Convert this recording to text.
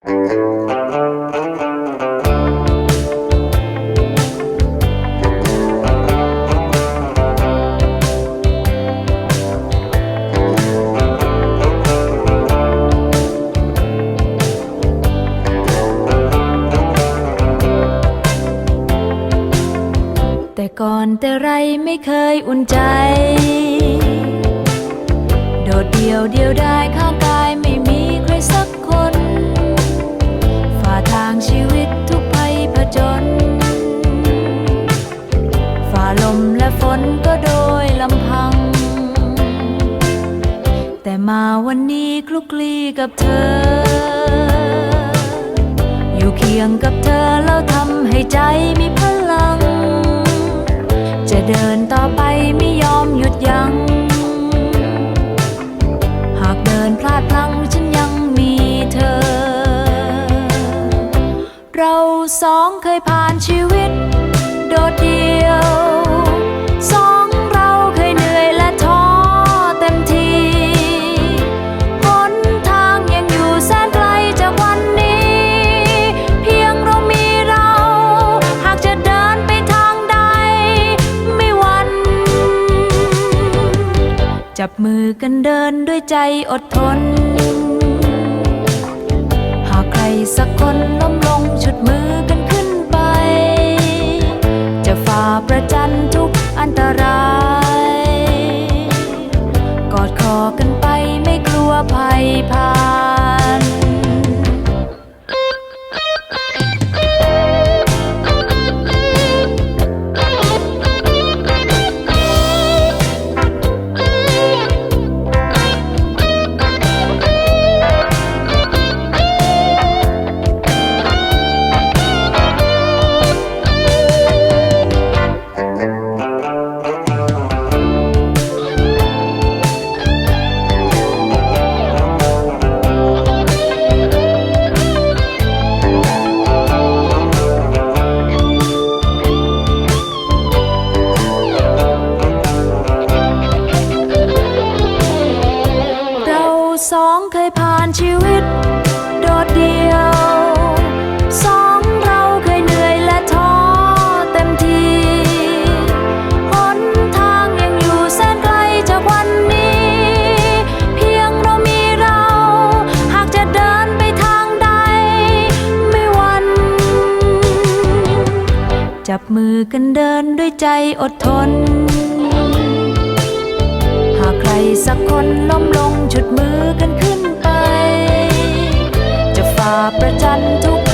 แต่ก่อนแต่ไรไม่เคยอุ่นใจ โดดเดี่ยวเดียวได้ข้า ลมและฝนก็โดยลำพัง แต่มาวันนี้คลุกคลีกับเธอ อยู่เคียงกับเธอแล้วทำให้ใจมีพลัง จะเดินต่อไปไม่ยอมหยุดยัง้ง หากเดินพลาดพลั้งฉันยังมีเธอ เราสองเคยผ่านชีวิต โดดเดี่ยว จับมือกันเดินด้วยใจอดทน หากใครสักคนล้มลงชุดมือกันขึ้นไป จะฝ่าประจันทุกอันตราย กอดคอกันไปไม่กลัวภัยผ่า สองเคยผ่านชีวิต โดดเดี่ยวสองเราเคยเหนื่อยและท้อเต็มทีหนทางยังอยู่แสนไกลจากวันนี้ เพียงเรามีเรา หากจะเดินไปทางใด ไม่หวัน จับมือกันเดินด้วยใจอดทน สักคนล้มลง ชุดมือกันขึ้นไป จะฝ่าประจันทุก